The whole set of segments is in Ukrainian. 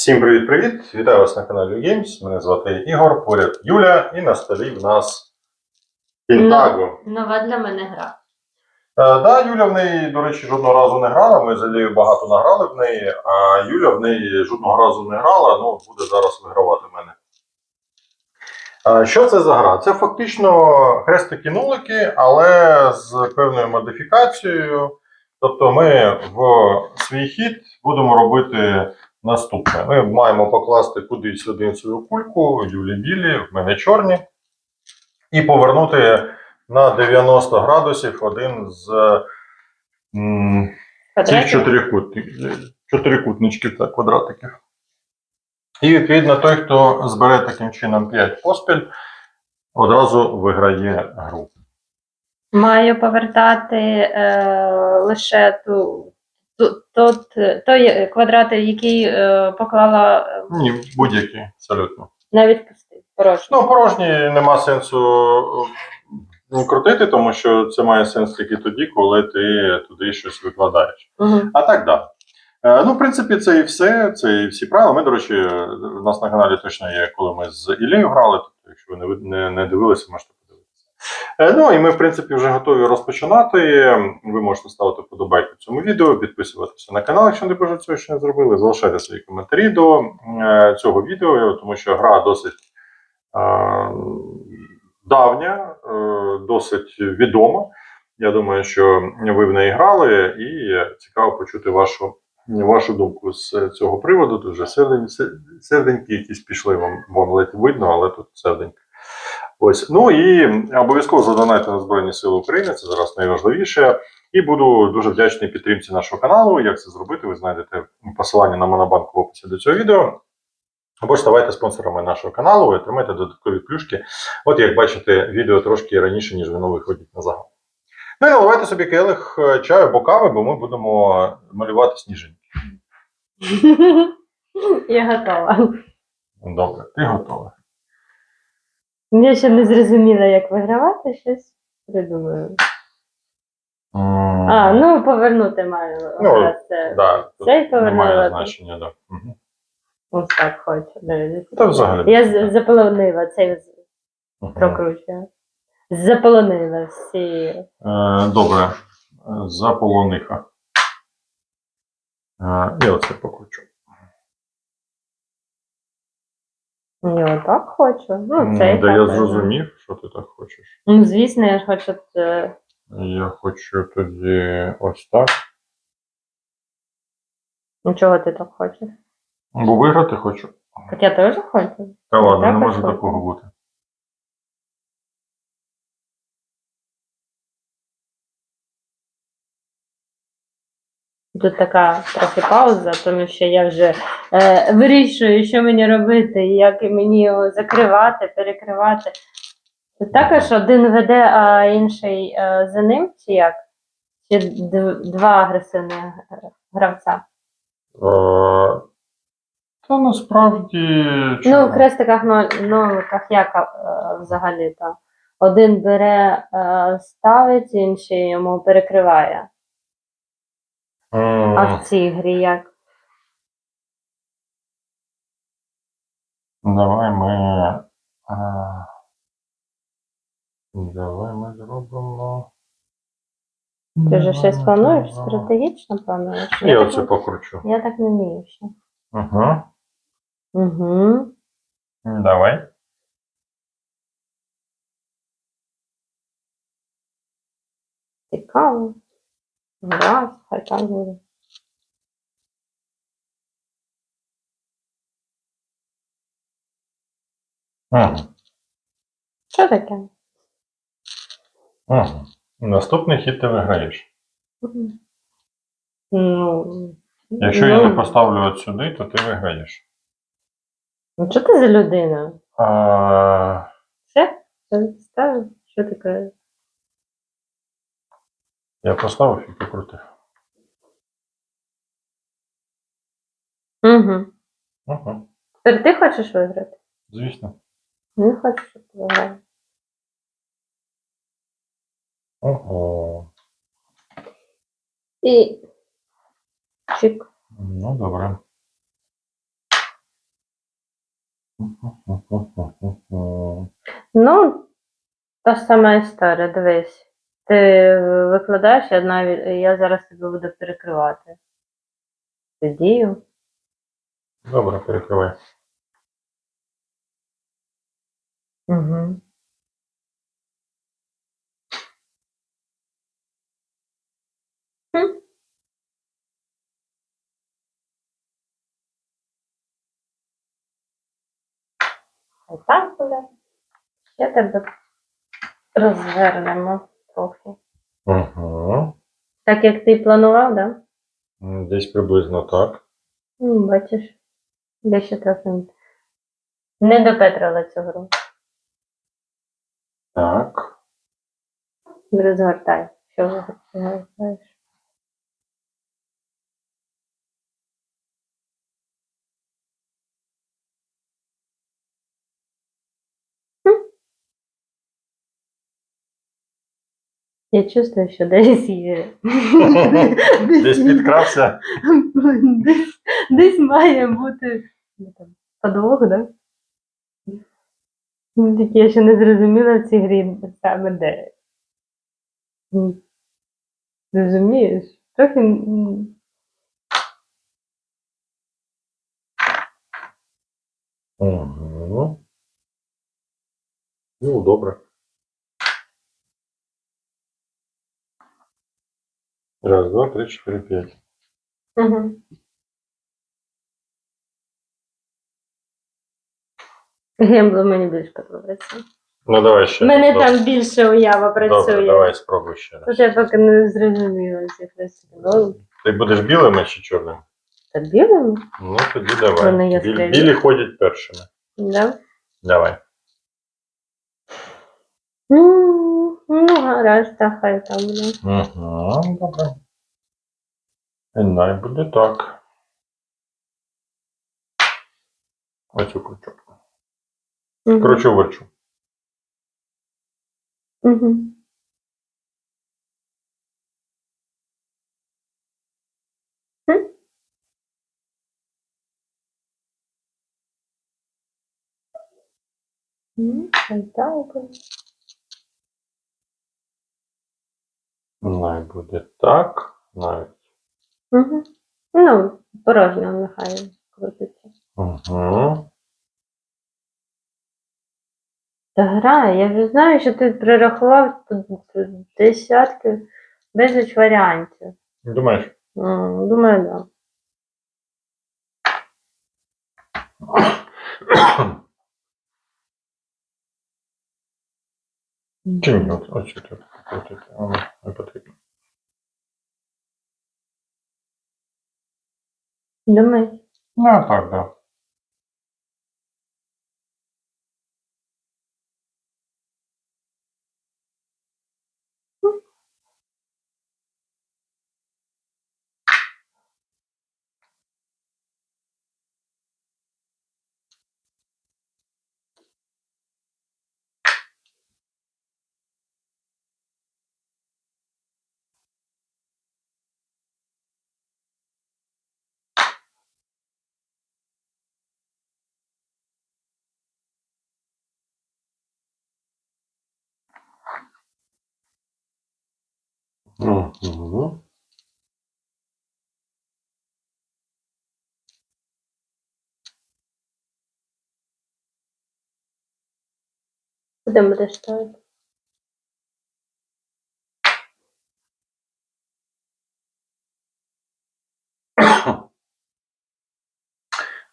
Всім привіт-привіт! Вітаю вас на каналі Games. Мене звати Ігор, поряд Юля, і на столі в нас Пінтаго. Нова для мене гра. Е, да, Юля в неї, до речі, жодного разу не грала. Ми з Алією багато награли в неї, а Юля в неї жодного разу не грала, ну буде зараз вигравати в мене. Е, Що це за гра? Це фактично хрестики-нулики, але з певною модифікацією. Тобто ми в свій хід будемо робити наступне. Ми маємо покласти кудись один свою кульку, Юлі білі, в мене чорні, і повернути на 90 градусів один з м, цих чотирикутничків та квадратиків. І відповідно той, хто збере таким чином 5 поспіль, одразу виграє гру. Маю повертати е, лише ту, тот, той квадрат, який е, поклала е, Ні, будь-які, абсолютно. навіть пустий. Порожній. Ну, порожні нема сенсу е, крутити, тому що це має сенс тільки тоді, коли ти туди щось викладаєш. Мгм. А так, да. Е, Ну, в принципі, це і все. Це і всі правила. Ми, до речі, у нас на каналі точно є, коли ми з Іллею грали. Тобто, якщо ви не, ви- не, не дивилися, можете. Е, Ну і ми, в принципі, вже готові розпочинати. Ви можете ставити вподобайку цьому відео, підписуватися на канал, якщо не бажаєте цього ще не зробили. Залишайте свої коментарі до е, цього відео, тому що гра досить е, давня, е, досить відома. Я думаю, що ви в неї грали, і цікаво почути вашу, вашу думку з цього приводу. Дуже сердень, серденькі якісь пішли, вам, вам ледь видно, але тут серденько. Ось. Ну і обов'язково задонайте на Збройні Сили України, це зараз найважливіше. І буду дуже вдячний підтримці нашого каналу. Як це зробити, ви знайдете посилання на Монобанк в описі до цього відео. Або ж ставайте спонсорами нашого каналу і отримайте додаткові плюшки. От як бачите, відео трошки раніше, ніж воно виходить на загал. Ну і наливайте собі келих е, чаю або кави, бо ми будемо малювати сніжинки. Я готова. Добре, ти готова. Я ще не зрозуміла, як вигравати щось. Придумаю. А, ну повернути маю. Ну, це. да, тут Цей повернула. немає значення, да. Угу. Ось так хочу. Та взагалі. Я з- заполонила цей з- Мгм. прокручую. Заполонила всі. Е, добре, Е, заполониха. Е, я оце покручу. Я отак хочу. Ну, це ну, да я так, зрозумів, що ти так хочеш. Ну, звісно, я ж хочу. це. Я хочу тоді ось так. Ну, чого ти так хочеш? Бо виграти хочу. Так я теж хочу. Та ладно, Так, не може так, такого бути. Тут така трохи пауза, тому що я вже е, вирішую, що мені робити, як мені його закривати, перекривати. Тут також один веде, а інший е, за ним, чи як? Чи два агресивних е, гравця? Е, Та насправді. Ну, в хрестиках ноль- ноликах як е, взагалі то? Один бере, е, ставить, інший йому перекриває. А в цій грі як? Давай ми. а, Давай ми зробимо. Ти вже щось плануєш? Стратегічно плануєш? Я оце покручу. Я так не вмію ще. Угу. Угу. Давай. Цікаво. Раз, хай так буде. Угу. Що таке? Угу. Наступний хід ти виграєш. Ну, Якщо я не поставлю от сюди, то ти виграєш. Ну, що ти за людина? А, Все? Що таке? Я поставив і покрутив. Угу. Угу. Тепер ти хочеш виграти? Звісно. Не хочу, щоб ти виграв. Ого. І чик. Ну, добре. Ну, та сама історія, дивись. Ти викладаєш, я навіть я зараз тебе буду перекривати. Цю дію. Добре, перекривай. Угу. Отак буде. Ще тебе розвернемо трохи. Угу. Так як ти планував, так? Да? Десь приблизно так. Ну, бачиш, я ще трохи не допетрила цю гру. Так. Розгортай. Що розгортаєш? Я чувствую, що десь є. Десь підкрався. Десь, десь має бути ну, подвох, да? Ну, Тільки я ще не зрозуміла в цій грі саме де. Розумієш? Трохи. Угу. Ну, добре. Раз, два, три, чотири, п'ять. Угу. Гембло мені більш подобається. Ну, давай ще. У мене Добре. там більше уява працює. Добре, давай спробуй ще раз. Тож я поки не зрозуміла цих речей. Ну, Ти будеш білим чи чорним? та білим? Ну, тоді давай. Вони Біль- яскраві. білі ходять першими. Да? Давай. М, Ну, гаразд, та хай там буде. Угу, добре. І най буде так. Оцю. Мгм. Кручу верчу. М. М, хай так буде. Най буде так. Навіть. Мгм. Ну, порожньо нехай крутиться. Угу. Та грає, я вже знаю, що ти прирахував тут десятки безліч варіантів. Думаєш? Думаю, так. Чи оцю тут крутити. А, Не потрібно. Думаю. Ну, так, да. Угу. Куди будеш ставити?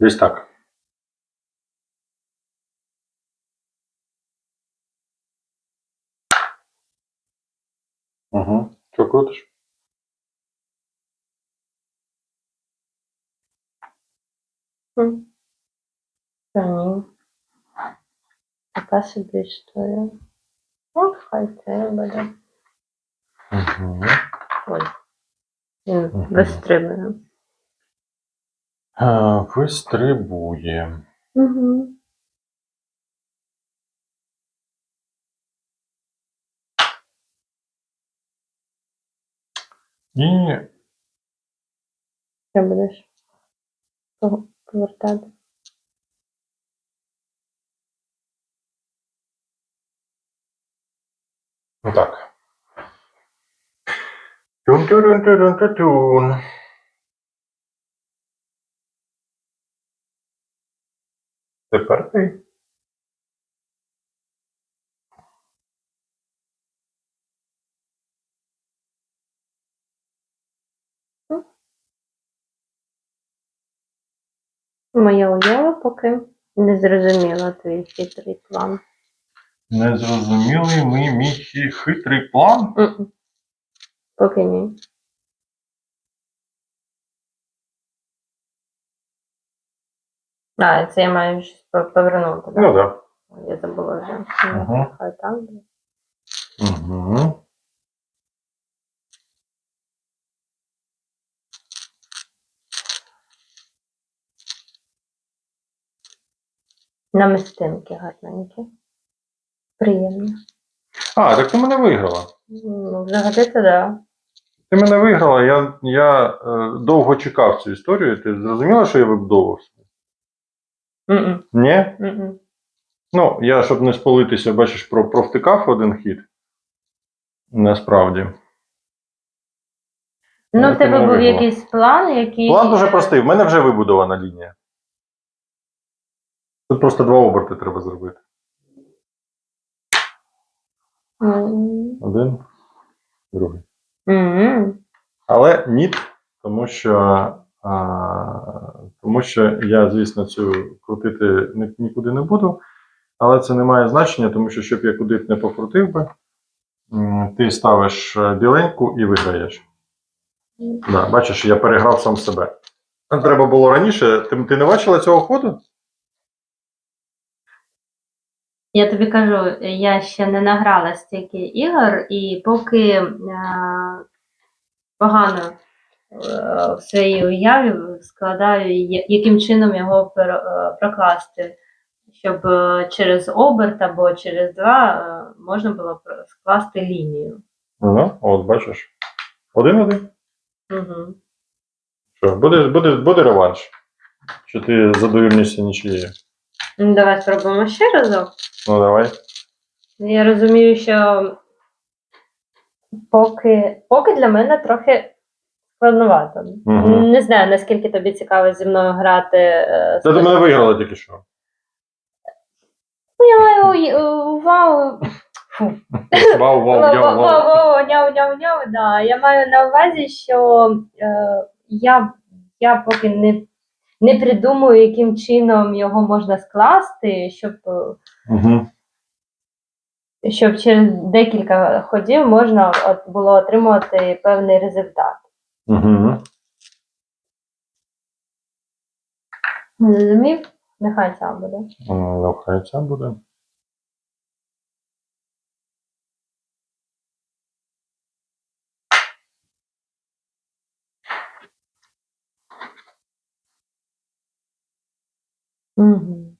Десь так. Що крутиш? М. Та ні. Така собі історія. Ну, хай це буде. Угу. Ой. Він Мгм. вистрибує. Вистрибує. Угу. І. Що будеш повертати? Ну так. тун тун тун тун тун тун Тепер ти. Моя уява поки не зрозуміла твій хитрий план. Незрозумілий мій мій хі- хитрий план. М-м. Поки ні. А, це я маю щось по- повернути. Ну так. Я забула вже. Ага. Хай так буде. Угу. Намистинки гарненькі. Приємно. А, так ти мене виграла. Ну, взагалі це да. Ти мене виграла, я, я е, довго чекав цю історію. Ти зрозуміла, що я вибудовувався? Ні? м-м. Ну, я, щоб не спалитися, бачиш, про, провтикав один хід. Насправді. Ну, Ну, в тебе був виграла. якийсь план, який. План дуже простий. В мене вже вибудована лінія. Тут просто два оберти треба зробити. М. Один, другий. М-м. Але ні, тому що, а, тому що я, звісно, цю крутити ні- нікуди не буду. Але це не має значення, тому що щоб я куди б не покрутив би, ти ставиш е, біленьку і виграєш. Да, бачиш, я переграв сам себе. Треба було раніше. Ти, ти не бачила цього ходу? Я тобі кажу, я ще не награла стільки ігор, і поки е, погано е, в своїй уяві складаю, яким чином його е, прокласти, щоб е, через оберт або через два е, можна було скласти лінію. Ну, от бачиш. Один-один. Угу. Що, буде, буде, буде реванш? Чи ти задовільнишся нічиєю? Ну, давай спробуємо ще разок. Ну давай. Я розумію, що поки, поки для мене трохи складновато. Мгм. Не знаю, наскільки тобі цікаво зі мною грати. е, Та ти мене виграла тільки що. Ну, Я маю уй- вау. Фу. Вау, вау, я вау, вау. вау, няу, няу, няу, да. Я маю на увазі, що е, я, я поки не, не придумую, яким чином його можна скласти, щоб, Угу. щоб через декілька ходів можна от, було отримувати певний результат. Угу. Зрозумів? Нехай сам буде. Ну, хай це буде. Мгм.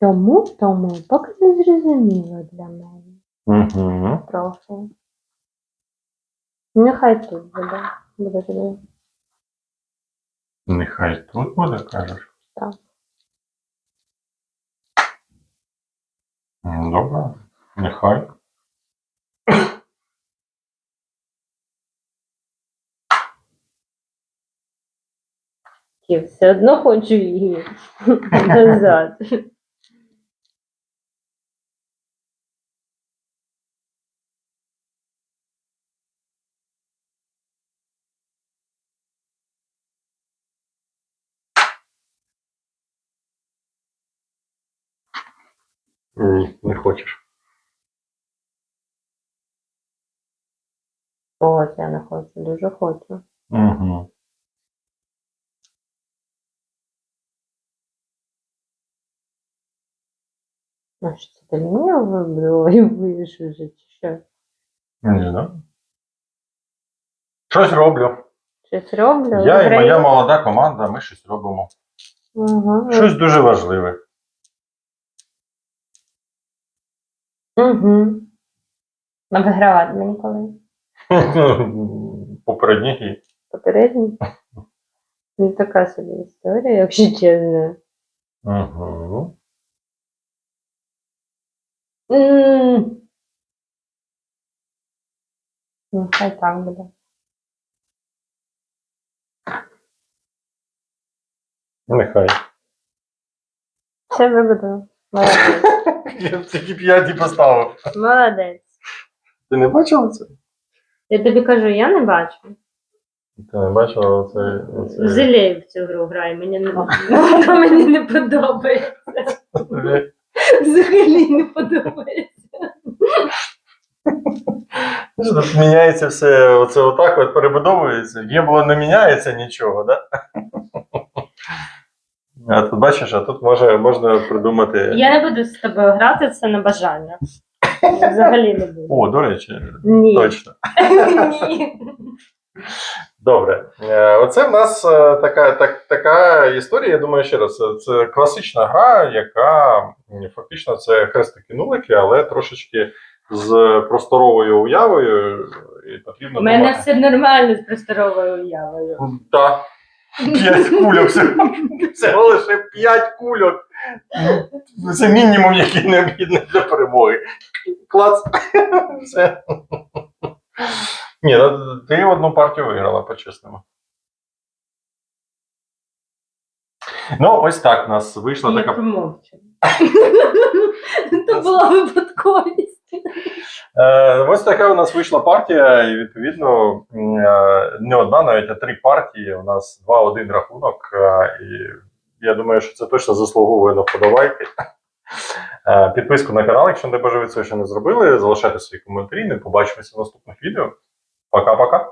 Тому, тому, поки не зрозуміло для мене Мгм. трохи. Нехай тут буде. Буде тобі. Нехай тут буде, кажеш. Так. Добре, нехай. Я все одно хочу її назад. Ні, не хочеш. Ось я не хочу, дуже хочу. Угу. Ну що це ти мені вибрав вже чи що? Не знаю. Щось роблю. Щось роблю? Я і моя молода команда, ми щось робимо. Ага. Щось дуже важливе. Угу. Вигравати мені коли? Попередній гій. Попередній. Ну, така собі історія, якщо чесно. Угу. Ну, хай так буде. Нехай. Все вибудую. Молодець. Я тільки п'яті поставив. Молодець. Ти не бачила це? Я тобі кажу, я не бачу. Ти не бачила оце. оце... Жалею в цю гру граю, мені не вона мені не подобається. Взагалі не подобається. Що Тут міняється все, оце отак от перебудовується. Є було не міняється нічого, да? А тут бачиш, а тут може, можна придумати. Я не буду з тобою грати це на бажання. Взагалі не буду. О, до речі, Ні. точно. Ні. Добре. Е, Оце в нас е, така, так, така історія. Я думаю, ще раз, це- це класична гра, яка м, фактично це хрестики-нулики, але трошечки з просторовою уявою. І потрібно У мене думати. все нормально з просторовою уявою. Так. П'ять кульок. Всього, лише п'ять кульок. Ну, Це мінімум, який необхідний для перемоги. Клац. Все. Ні, ну, ти одну партію виграла, по-чесному. Ну, ось так у нас вийшла така. Це була випадковість. Е, ось така у нас вийшла партія, і відповідно е, не одна, навіть а три партії. У нас 2-1 рахунок. е, І я думаю, що це точно заслуговує на вподобайки. Підписку на канал, якщо не бажаю ви це ще не зробили. Залишайте свої коментарі. Ми побачимося в наступних відео. Пока-пока.